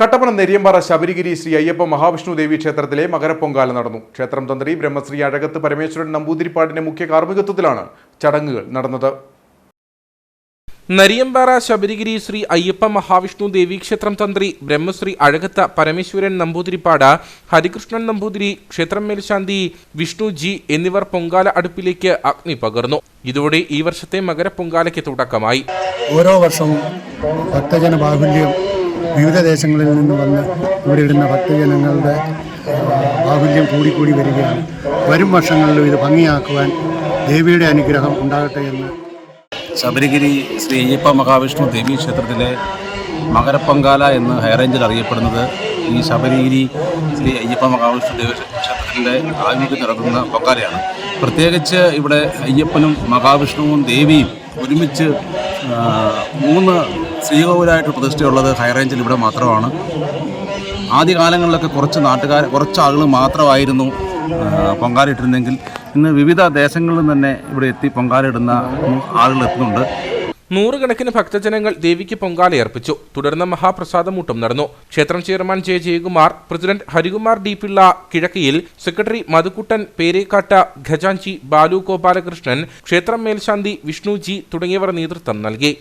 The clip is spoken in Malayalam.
കട്ടപ്പന നെരിയമ്പാറ ശബരിഗിരി ശ്രീ അയ്യപ്പ മഹാവിഷ്ണു ദേവി ക്ഷേത്രത്തിലെ മകരപ്പൊങ്കാല നടന്നു. ക്ഷേത്രം തന്ത്രി ബ്രഹ്മശ്രീ അഴകത്ത് പരമേശ്വരൻ നമ്പൂതിരിപ്പാടിന്റെ മുഖ്യ കാർമ്മികത്വത്തിലാണ് ചടങ്ങുകൾ നടന്നത്. നരിയമ്പാറ ശബരിഗിരി ശ്രീ അയ്യപ്പ മഹാവിഷ്ണു ദേവീക്ഷേത്രം തന്ത്രി ബ്രഹ്മശ്രീ അഴകത്ത പരമേശ്വരൻ നമ്പൂതിരിപ്പാട ഹരികൃഷ്ണൻ നമ്പൂതിരി ക്ഷേത്രം മേൽശാന്തി വിഷ്ണു ജി എന്നിവർ പൊങ്കാല അടുപ്പിലേക്ക് അഗ്നി പകർന്നു. ഇതോടെ ഈ വർഷത്തെ മകരപ്പൊങ്കാലയ്ക്ക് തുടക്കമായി. ഓരോ വർഷവും ഭക്തജന ബാഹുല്യം വിവിധ ദേശങ്ങളിൽ നിന്ന് വന്ന് ഇവിടെ ഇടുന്ന ഭക്തജനങ്ങളുടെ ബാഹുല്യം കൂടിക്കൂടി വരികയാണ്. വരും വർഷങ്ങളിലും ഇത് ഭംഗിയാക്കുവാൻ ദേവിയുടെ അനുഗ്രഹം ഉണ്ടാകട്ടെ എന്ന്. ശബരിഗിരി ശ്രീ അയ്യപ്പ മഹാവിഷ്ണു ദേവീ ക്ഷേത്രത്തിലെ മകരപ്പൊങ്കാല എന്ന് ഹൈറേഞ്ചിൽ അറിയപ്പെടുന്നത് ഈ ശബരിഗിരി ശ്രീ അയ്യപ്പ മഹാവിഷ്ണു ദേവി ക്ഷേത്രത്തിന്റെ ആഭിമുഖ്യം നടക്കുന്ന പൊങ്കാലയാണ്. പ്രത്യേകിച്ച് ഇവിടെ അയ്യപ്പനും മഹാവിഷ്ണുവും ദേവിയും ഒരുമിച്ച് മൂന്ന് ശ്രീകോവിലായിട്ട് പ്രതിഷ്ഠയുള്ളത് ഹൈറേഞ്ചിൽ ഇവിടെ മാത്രമാണ്. ആദ്യകാലങ്ങളിലൊക്കെ കുറച്ച് നാട്ടുകാർ കുറച്ച് ആളുകൾ മാത്രമായിരുന്നു പൊങ്കാലിട്ടിരുന്നെങ്കിൽ ഇന്ന് വിവിധ ദേശങ്ങളിൽ തന്നെ ഇവിടെ എത്തി പൊങ്കാലിടുന്ന ആളുകൾ എത്തുന്നുണ്ട്. നൂറുകണക്കിന് ഭക്തജനങ്ങൾ ദേവിക്ക് പൊങ്കാലയർപ്പിച്ചു. തുടർന്ന് മഹാപ്രസാദമൂട്ടം നടന്നു. ക്ഷേത്രം chairman J Jayakumar president Harikumar D Pillai Kizhakkiyil secretary Madhukuttan പേരേക്കാട്ട ഖജാഞ്ചി ബാലു ഗോപാലകൃഷ്ണൻ ക്ഷേത്രം മേൽശാന്തി വിഷ്ണു ജി തുടങ്ങിയവർ നേതൃത്വം നൽകി.